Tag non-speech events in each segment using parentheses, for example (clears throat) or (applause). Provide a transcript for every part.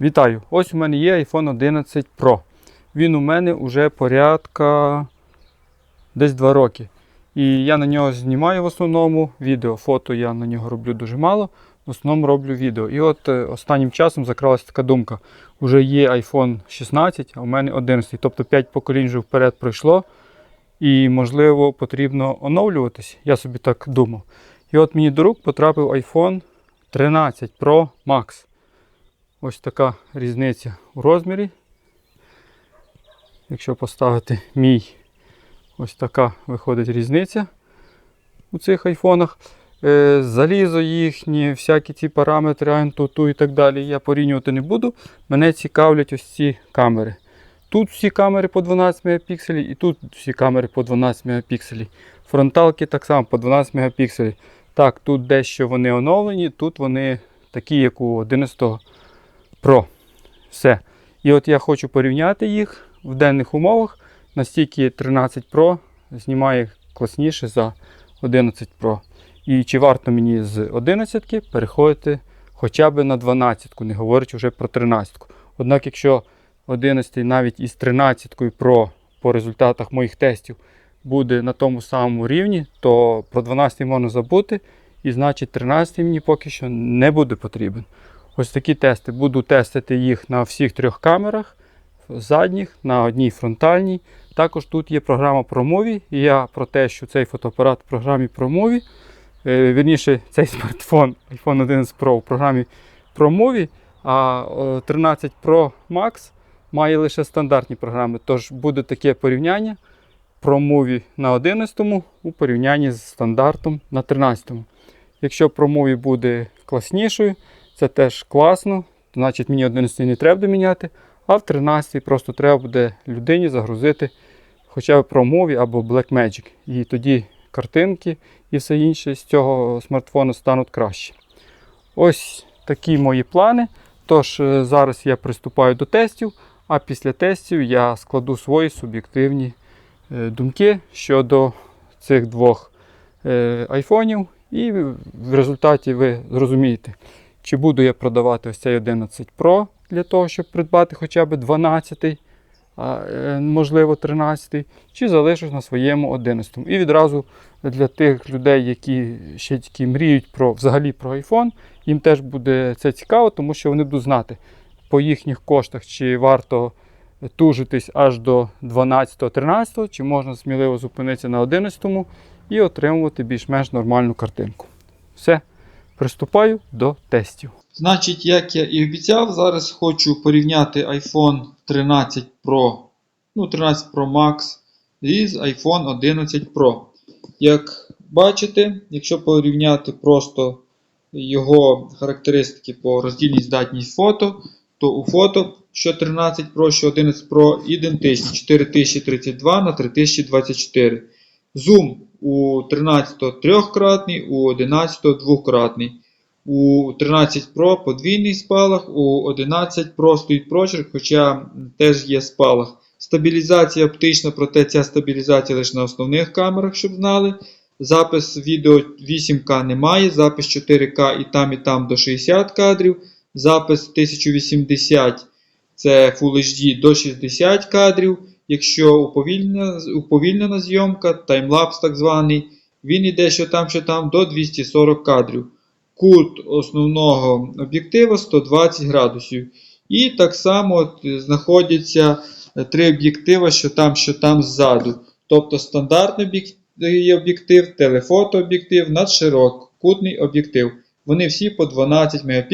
Вітаю! Ось у мене є iPhone 11 Pro. Він у мене вже порядка десь 2 роки. І я на нього знімаю в основному відео. Фото я на нього роблю дуже мало. В основному роблю відео. І от е, останнім часом закралася така думка. Уже є iPhone 16, а у мене 11. Тобто 5 поколінь вже вперед пройшло. І, можливо, потрібно оновлюватись. Я собі так думав. І от мені до рук потрапив iPhone 13 Pro Max. Ось така різниця у розмірі. Якщо поставити мій, ось така виходить різниця у цих айфонах. Е, залізо їхні, всякі ці параметри, ANTUTU і так далі, я порівнювати не буду. Мене цікавлять ось ці камери. Тут всі камери по 12 Мп і тут всі камери по 12 Мп. Фронталки так само по 12 Мп. Так, тут дещо вони оновлені, тут вони такі, як у 11 Pro. Все. І от я хочу порівняти їх в денних умовах. Настільки 13 Pro знімає класніше за 11 Pro. І чи варто мені з 11 переходити хоча б на 12, не говорячи вже про 13. Однак, якщо 11 навіть із 13 Pro по результатах моїх тестів буде на тому самому рівні, то про 12 можна забути. І значить 13 мені поки що не буде потрібен. Ось такі тести. Буду тестити їх на всіх трьох камерах, задніх, на одній фронтальній. Також тут є програма ProMovie, і я про те, що цей фотоапарат в програмі ProMovie, е, вірніше, цей смартфон iPhone 11 Pro в програмі ProMovie, а е, 13 Pro Max має лише стандартні програми. Тож буде таке порівняння ProMovie на 11 у порівнянні з стандартом на 13. Якщо ProMovie буде класнішою, це теж класно, значить мені 11 не треба доміняти, а в 13 просто треба буде людині загрузити хоча б ProMovie або Blackmagic. І тоді картинки і все інше з цього смартфону стануть краще. Ось такі мої плани. Тож е, зараз я приступаю до тестів, а після тестів я складу свої суб'єктивні е, думки щодо цих двох е, айфонів. І в результаті ви зрозумієте, чи буду я продавати ось цей 11 Pro для того, щоб придбати хоча б 12, а, е, можливо 13, чи залишусь на своєму 11. І відразу для тих людей, які ще тільки мріють про взагалі про iPhone, їм теж буде це цікаво, тому що вони будуть знати по їхніх коштах, чи варто тужитись аж до 12-13, чи можна сміливо зупинитися на 11 і отримувати більш-менш нормальну картинку. Все, приступаю до тестів. Значить, як я і обіцяв, зараз хочу порівняти iPhone 13 Pro, ну 13 Pro Max із iPhone 11 Pro. Як бачите, якщо порівняти просто його характеристики по роздільній здатність фото, то у фото що 13 Pro, що 11 Pro ідентичні 4032 на 3024. Зум у 13 трьохкратний, у 11 двократний. У 13 Pro подвійний спалах, у 11 Pro стоїть прочерк, хоча теж є спалах. Стабілізація оптична, проте ця стабілізація лише на основних камерах, щоб знали. Запис відео 8К немає, запис 4К і там, і там до 60 кадрів. Запис 1080 це Full HD до 60 кадрів. Якщо уповільнена, уповільнена зйомка, таймлапс так званий, він йде що там, що там до 240 кадрів. Кут основного об'єктива 120 градусів. І так само знаходяться три об'єктива, що там, що там ззаду. Тобто стандартний об'єктив, телефотооб'єктив, надширококутний об'єктив. Вони всі по 12 Мп.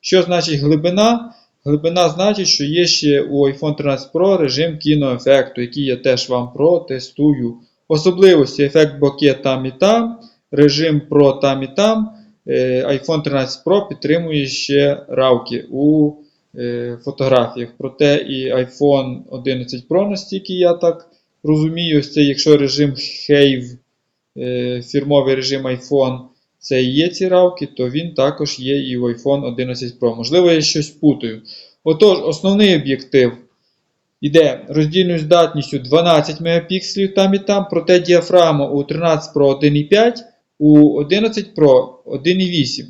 Що значить глибина? Глибина значить, що є ще у iPhone 13 Pro режим кіноефекту, який я теж вам протестую. Особливості ефект боке там і там, режим Pro там і там. Е, iPhone 13 Pro підтримує ще равки у е, фотографіях. Проте і iPhone 11 Pro, настільки я так розумію, це якщо режим Have, е, фірмовий режим iPhone, це і є ці равки, то він також є і в iPhone 11 Pro. Можливо, я щось путаю. Отож, основний об'єктив йде роздільною здатністю 12 Мп там і там, проте діафрагма у 13 Pro 1,5, у 11 Pro 1,8.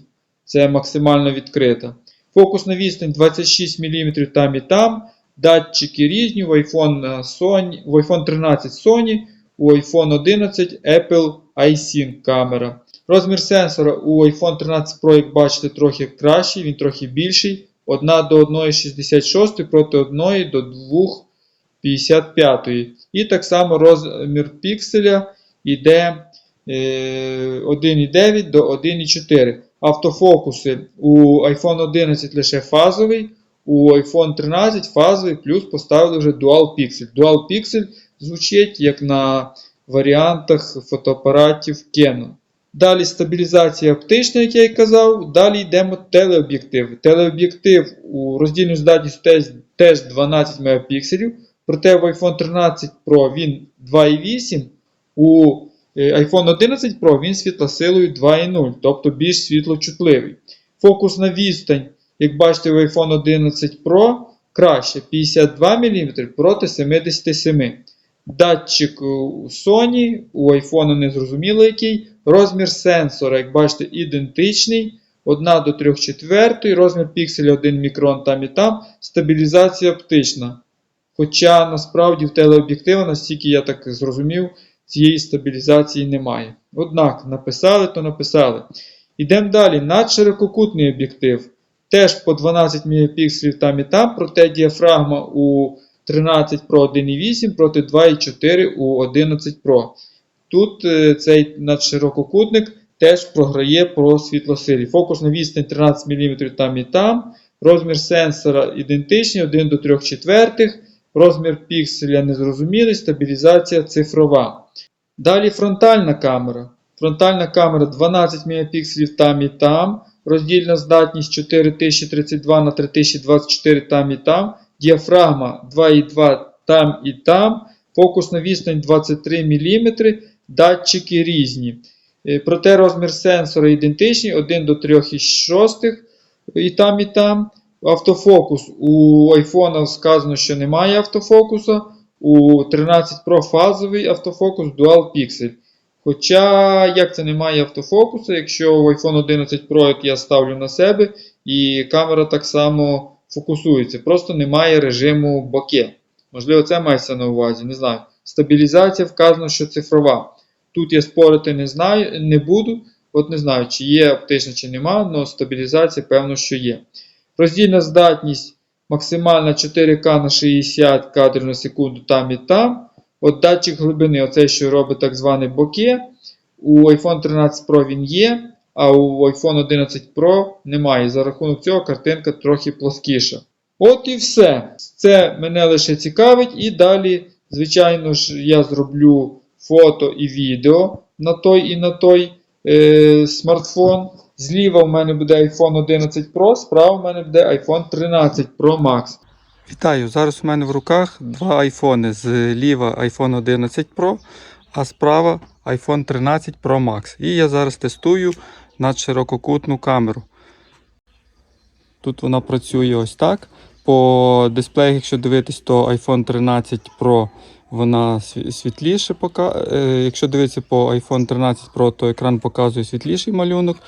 Це максимально відкрита. Фокусна відстань 26 мм там і там. Датчики різні, в iPhone, е, Sony, в iPhone 13 Sony, у iPhone 11 Apple iSync камера. Розмір сенсора у iPhone 13 Pro, як бачите, трохи кращий, він трохи більший. 1 до 1,66 проти 1 до 2,55. І так само розмір пікселя йде е, 1,9 до 1,4. Автофокуси у iPhone 11 лише фазовий, у iPhone 13 фазовий, плюс поставили вже Dual Pixel. Dual Pixel звучить як на варіантах фотоапаратів Canon. Далі стабілізація оптична, як я і казав. Далі йдемо телеоб'єктив. Телеоб'єктив у роздільну здатність теж, теж 12 Мп. Проте в iPhone 13 Pro він 2,8. У е, iPhone 11 Pro він світлосилою 2,0, тобто більш світлочутливий. Фокусна відстань, як бачите, в iPhone 11 Pro краще 52 мм проти 77 Датчик у Sony, у iPhone не зрозуміло який. Розмір сенсора, як бачите, ідентичний. 1 до 3 четвертої, розмір пікселя 1 мікрон там і там. Стабілізація оптична. Хоча насправді в телеоб'єктива, настільки я так зрозумів, цієї стабілізації немає. Однак, написали, то написали. Йдемо далі. Надширококутний об'єктив. Теж по 12 Мп там і там, проте діафрагма у 13 Pro 1,8 проти 2,4 у 11 Pro. Тут е, цей надширококутник теж програє по світлосилі. Фокусна відстань 13 мм там і там. Розмір сенсора ідентичний 1 до 3 четвертих. Розмір пікселя незрозумілий, стабілізація цифрова. Далі фронтальна камера. Фронтальна камера 12 Мп там і там. Роздільна здатність 4032 на 3024 там і там. Діафрагма 2,2 там і там. Фокусна відстань 23 мм. Датчики різні. Е, Проте розмір сенсора ідентичний 1 до 3,6 і там і там. Автофокус у iPhone сказано, що немає автофокусу. У 13 Pro фазовий автофокус Dual Pixel. Хоча, як це немає автофокусу, якщо в iPhone 11 Pro я ставлю на себе, і камера так само фокусується. Просто немає режиму боке. Можливо, це мається на увазі, не знаю. Стабілізація вказано, що цифрова. Тут я спорити не знаю, не буду. От не знаю, чи є оптична, чи нема, але стабілізація, певно, що є. Роздільна здатність максимальна 4К на 60 кадрів на секунду там і там. От датчик глибини, оцей, що робить так зване боке. У iPhone 13 Pro він є, а у iPhone 11 Pro немає. За рахунок цього картинка трохи плоскіша. От і все. Це мене лише цікавить. І далі, звичайно ж, я зроблю фото і відео на той і на той е, смартфон. Зліва в мене буде iPhone 11 Pro, справа в мене буде iPhone 13 Pro Max. Вітаю! Зараз у мене в руках два айфони. Зліва iPhone 11 Pro, а справа iPhone 13 Pro Max. І я зараз тестую надширококутну камеру. Тут вона працює ось так. По дисплею, якщо дивитись, то iPhone 13 Pro вона сві- світліше пока... е, Якщо дивитися по iPhone 13 Pro, то екран показує світліший малюнок.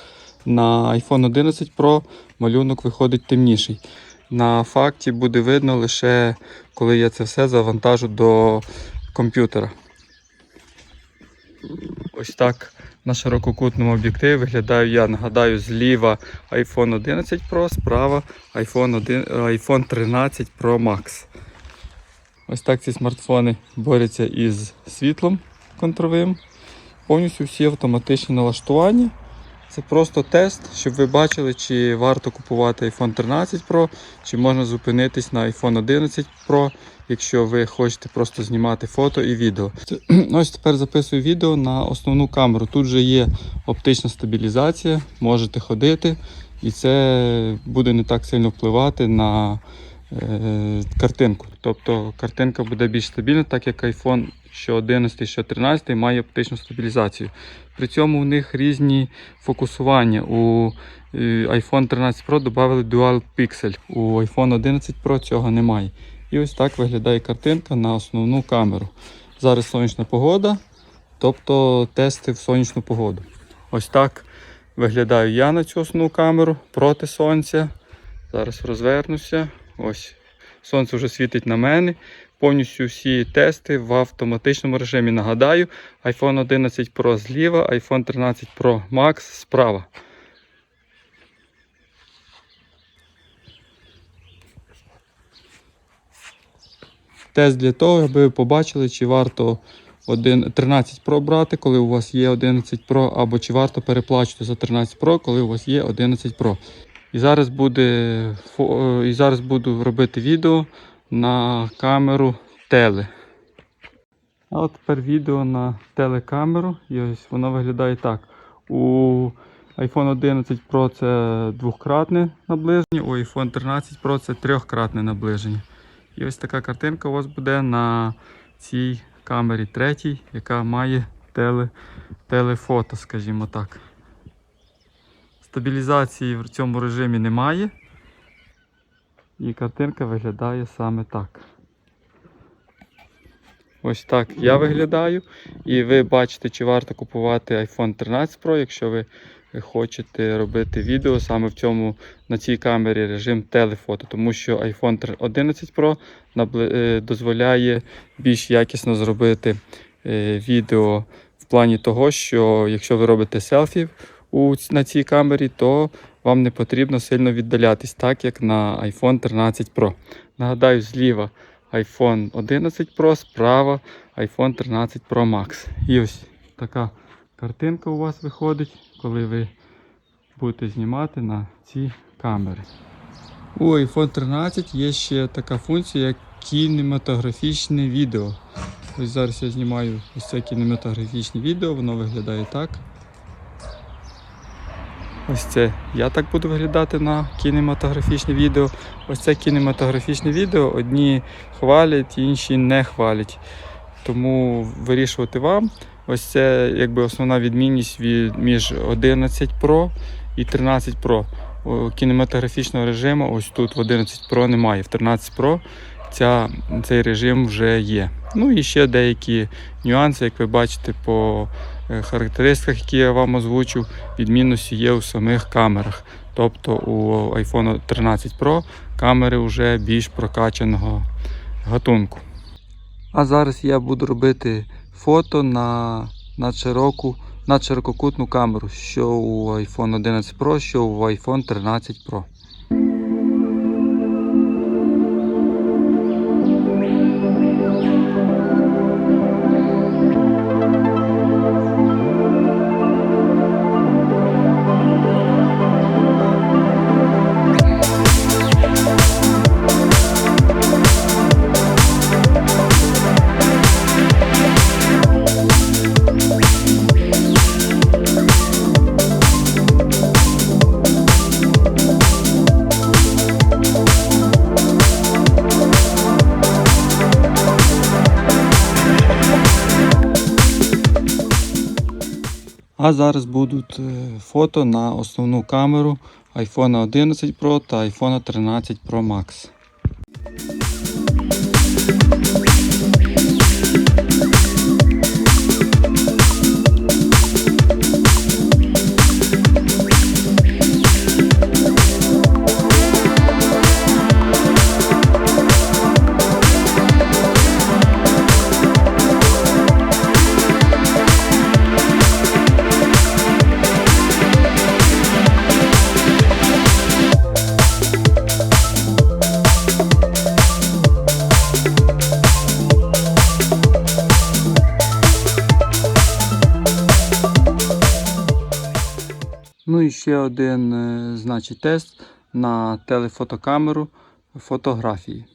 На iPhone 11 Pro малюнок виходить темніший. На факті буде видно лише коли я це все завантажу до комп'ютера. Ось так на ширококутному об'єктиві виглядаю я. Нагадаю, зліва iPhone 11 Pro, справа iPhone, 1, iPhone 13 Pro Max. Ось так ці смартфони борються із світлом контровим. Повністю всі автоматичні налаштування. Це просто тест, щоб ви бачили, чи варто купувати iPhone 13 Pro, чи можна зупинитись на iPhone 11 Pro, якщо ви хочете просто знімати фото і відео. (clears throat) Ось тепер записую відео на основну камеру. Тут же є оптична стабілізація, можете ходити, і це буде не так сильно впливати на картинку. Тобто картинка буде більш стабільна, так як iPhone що 11, що 13 має оптичну стабілізацію. При цьому у них різні фокусування. У е, iPhone 13 Pro додали Dual Pixel. У iPhone 11 Pro цього немає. І ось так виглядає картинка на основну камеру. Зараз сонячна погода, тобто тести в сонячну погоду. Ось так виглядаю я на цю основну камеру проти сонця. Зараз розвернуся. Ось. Сонце вже світить на мене. Повністю всі тести в автоматичному режимі. Нагадаю, iPhone 11 Pro зліва, iPhone 13 Pro Max справа. Тест для того, аби ви побачили, чи варто 13 Pro брати, коли у вас є 11 Pro, або чи варто переплачувати за 13 Pro, коли у вас є 11 Pro. І зараз, буде, е, і зараз буду робити відео на камеру теле. А от тепер відео на телекамеру. І ось воно виглядає так. У iPhone 11 Pro це двократне наближення, у iPhone 13 Pro це трьохкратне наближення. І ось така картинка у вас буде на цій камері третій, яка має теле, телефото, скажімо так. Стабілізації в цьому режимі немає. І картинка виглядає саме так. Ось так я виглядаю. І ви бачите, чи варто купувати iPhone 13 Pro, якщо ви хочете робити відео саме в цьому на цій камері режим телефото, тому що iPhone 11 Pro е, дозволяє більш якісно зробити е, відео в плані того, що якщо ви робите селфі у, на цій камері, то вам не потрібно сильно віддалятись, так як на iPhone 13 Pro. Нагадаю, зліва iPhone 11 Pro, справа iPhone 13 Pro Max. І ось така картинка у вас виходить, коли ви будете знімати на ці камери. У iPhone 13 є ще така функція, як кінематографічне відео. Ось зараз я знімаю ось це кінематографічне відео, воно виглядає так. Ось це я так буду виглядати на кінематографічне відео. Ось це кінематографічне відео. Одні хвалять, інші не хвалять. Тому вирішувати вам. Ось це якби основна відмінність від, між 11 Pro і 13 Pro. Кінематографічного режиму ось тут в 11 Pro немає. В 13 Pro ця, цей режим вже є. Ну і ще деякі нюанси, як ви бачите, по характеристиках, які я вам озвучу, відмінності є у самих камерах. Тобто у iPhone 13 Pro камери вже більш прокачаного гатунку. А зараз я буду робити фото на надшироку, надширококутну камеру, що у iPhone 11 Pro, що у iPhone 13 Pro. А зараз будуть е, фото на основну камеру iPhone 11 Pro та iPhone 13 Pro Max. І ще один е, значить, тест на телефотокамеру фотографії.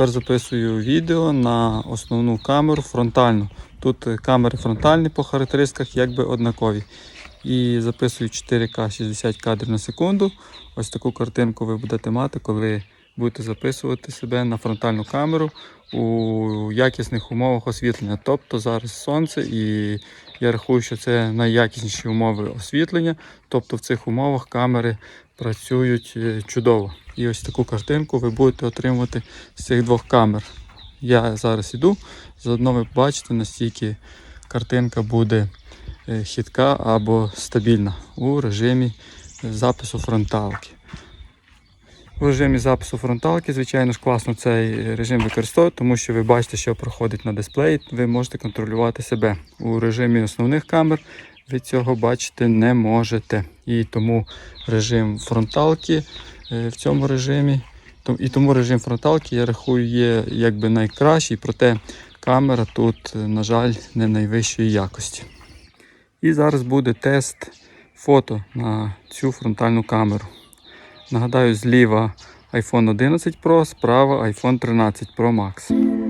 Тепер записую відео на основну камеру фронтальну. Тут е, камери фронтальні по характеристиках якби однакові. І записую 4К 60 кадрів на секунду. Ось таку картинку ви будете мати, коли будете записувати себе на фронтальну камеру у якісних умовах освітлення. Тобто зараз сонце, і я рахую, що це найякісніші умови освітлення. Тобто в цих умовах камери працюють е, чудово. І ось таку картинку ви будете отримувати з цих двох камер. Я зараз іду, заодно ви бачите, настільки картинка буде е, хитка або стабільна у режимі запису фронталки. У режимі запису фронталки, звичайно ж, класно цей режим використовувати, тому що ви бачите, що проходить на дисплеї, ви можете контролювати себе. У режимі основних камер ви цього бачити не можете. І тому режим фронталки е, в цьому режимі, і тому режим фронталки, я рахую, є якби найкращий, проте камера тут, е, на жаль, не найвищої якості. І зараз буде тест фото на цю фронтальну камеру. Нагадаю, зліва iPhone 11 Pro, справа iPhone 13 Pro Max.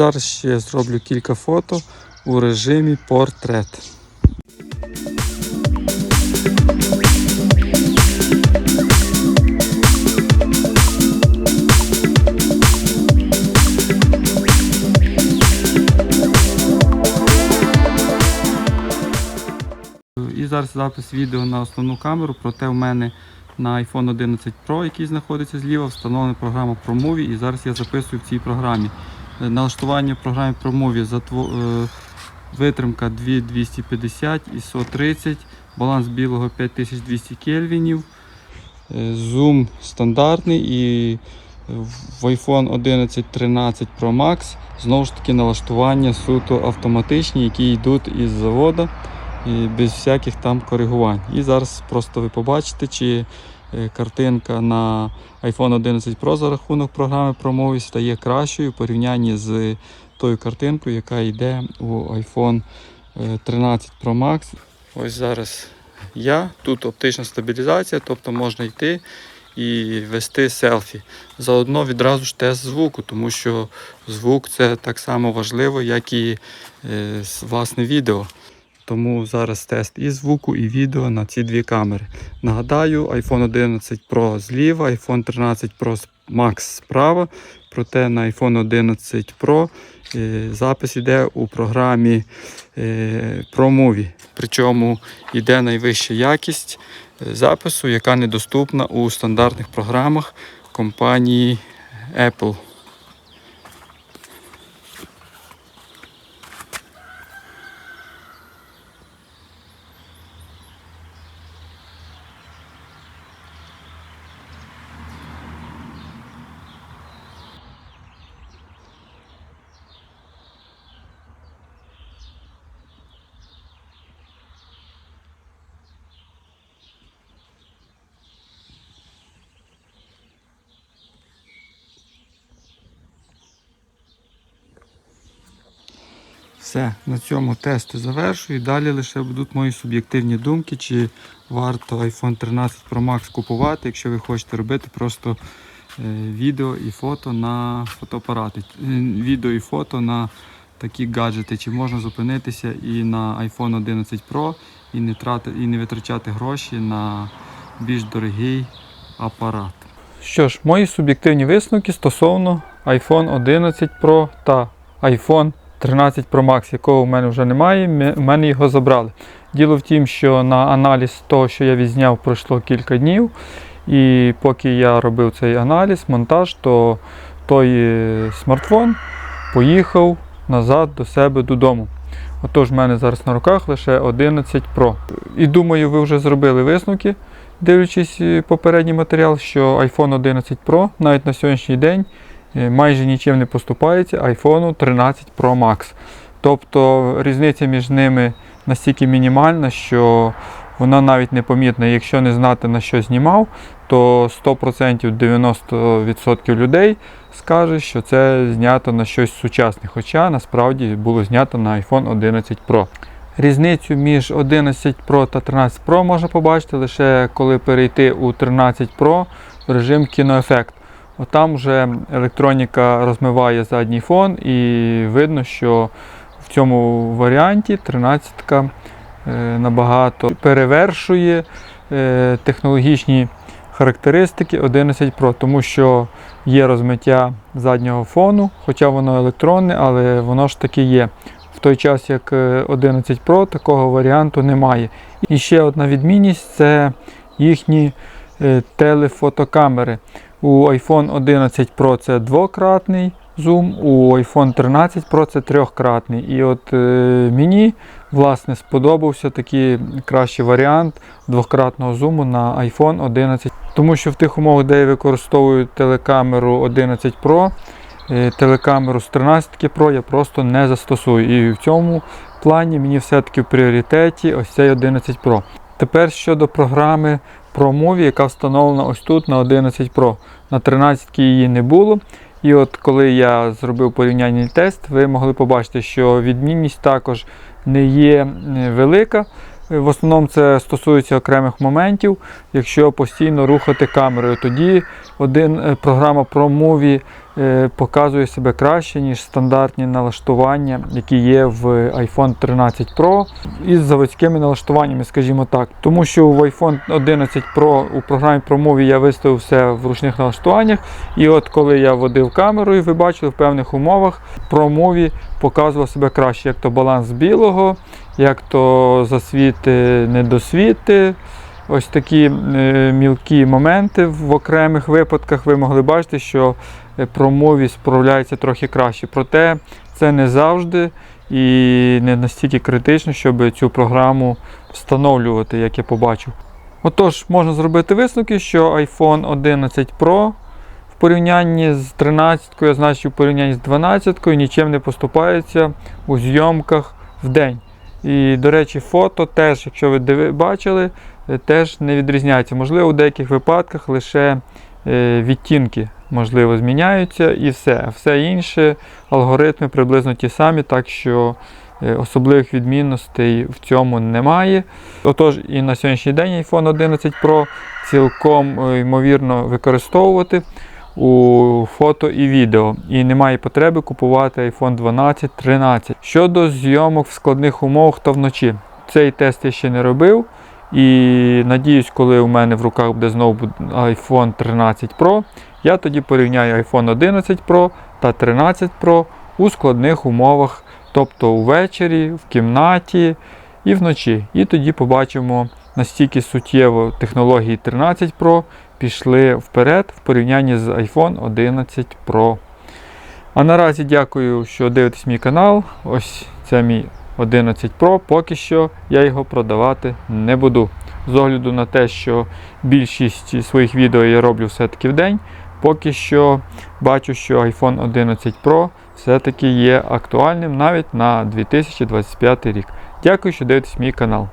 Зараз ще зроблю кілька фото у режимі портрет. І зараз запис відео на основну камеру, проте в мене на iPhone 11 Pro, який знаходиться зліва, встановлена програма ProMovie, і зараз я записую в цій програмі. Налаштування в програмі ProMovie затво- е, витримка 2250 ISO 30, баланс білого 5200 кельвінів, е, зум стандартний і в iPhone 11 13 Pro Max знову ж таки налаштування суто автоматичні, які йдуть із заводу без всяких там коригувань. І зараз просто ви побачите, чи картинка на iPhone 11 Pro за рахунок програми ProMovie стає кращою в порівнянні з тою картинкою, яка йде у iPhone е, 13 Pro Max. Ось зараз я, тут оптична стабілізація, тобто можна йти і вести селфі. Заодно відразу ж тест звуку, тому що звук це так само важливо, як і е, власне відео. Тому зараз тест і звуку, і відео на ці дві камери. Нагадаю, iPhone 11 Pro зліва, iPhone 13 Pro Max справа. Проте на iPhone 11 Pro е, запис йде у програмі е, ProMovie. Причому йде найвища якість е, запису, яка недоступна у стандартних програмах компанії Apple. Все, на цьому тести завершую. Далі лише будуть мої суб'єктивні думки, чи варто iPhone 13 Pro Max купувати, якщо ви хочете робити просто е, відео і фото на фотоапарати. Е, Відео і фото на такі гаджети, чи можна зупинитися і на iPhone 11 Pro і не, трати, і не витрачати гроші на більш дорогий апарат. Що ж, мої суб'єктивні висновки стосовно iPhone 11 Pro та iPhone 13 Pro Max, якого в мене вже немає, в мене його забрали. Діло в тім, що на аналіз того, що я відзняв, пройшло кілька днів. І поки я робив цей аналіз, монтаж, то той е, смартфон поїхав назад до себе додому. Отож, в мене зараз на руках лише 11 Pro. І думаю, ви вже зробили висновки, дивлячись е, попередній матеріал, що iPhone 11 Pro навіть на сьогоднішній день майже нічим не поступається iPhone 13 Pro Max. Тобто різниця між ними настільки мінімальна, що вона навіть не помітна. Якщо не знати на що знімав, то 100% 90% людей скаже, що це знято на щось сучасне, хоча насправді було знято на iPhone 11 Pro. Різницю між 11 Pro та 13 Pro можна побачити лише коли перейти у 13 Pro в режим кіноефект. Отам вже електроніка розмиває задній фон і видно, що в цьому варіанті 13 е, набагато перевершує е, технологічні характеристики 11 Pro, тому що є розмиття заднього фону, хоча воно електронне, але воно ж таки є. В той час як е, 11 Pro такого варіанту немає. І ще одна відмінність це їхні е, телефотокамери. У iPhone 11 Pro це двократний зум, у iPhone 13 Pro це трьохкратний. І от е, мені власне сподобався такий кращий варіант двократного зуму на iPhone 11. Тому що в тих умовах, де я використовую телекамеру 11 Pro, е, телекамеру з 13 Pro я просто не застосую. І в цьому плані мені все-таки в пріоритеті ось цей 11 Pro. Тепер щодо програми ProMovie, яка встановлена ось тут на 11 Pro. На 13 її не було. І от коли я зробив порівняльний тест, ви могли побачити, що відмінність також не є е, велика. Е, В основному це стосується окремих моментів. Якщо постійно рухати камерою, тоді один е, програма ProMovie показує себе краще, ніж стандартні налаштування, які є в iPhone 13 Pro із заводськими налаштуваннями, скажімо так. Тому що в iPhone 11 Pro у програмі ProMovie я виставив все в ручних налаштуваннях. І от коли я водив камерою, ви бачили в певних умовах ProMovie показував себе краще, як то баланс білого, як то засвіти, недосвіти. Ось такі е, мілкі моменти в окремих випадках ви могли бачити, що е, ProMovie справляється трохи краще. Проте це не завжди і не настільки критично, щоб цю програму встановлювати, як я побачив. Отож, можна зробити висновки, що iPhone 11 Pro в порівнянні з 13, а значить в порівнянні з 12 нічим не поступається у зйомках в день. І, до речі, фото теж, якщо ви бачили, теж не відрізняється. Можливо, у деяких випадках лише е, відтінки можливо зміняються і все. Все інше, алгоритми приблизно ті самі, так що е, особливих відмінностей в цьому немає. Отож, і на сьогоднішній день iPhone 11 Pro цілком е, ймовірно використовувати у фото і відео. І немає потреби купувати iPhone 12, 13. Щодо зйомок в складних умовах та вночі. Цей тест я ще не робив. І надіюсь, коли у мене в руках буде знову iPhone 13 Pro, я тоді порівняю iPhone 11 Pro та 13 Pro у складних умовах, тобто увечері, в кімнаті і вночі. І тоді побачимо, настільки суттєво технології 13 Pro пішли вперед в порівнянні з iPhone 11 Pro. А наразі дякую, що дивитесь мій канал. Ось це мій 11 Pro. Поки що я його продавати не буду. З огляду на те, що більшість своїх відео я роблю все-таки в день. Поки що бачу, що iPhone 11 Pro все-таки є актуальним навіть на 2025 рік. Дякую, що дивитесь мій канал.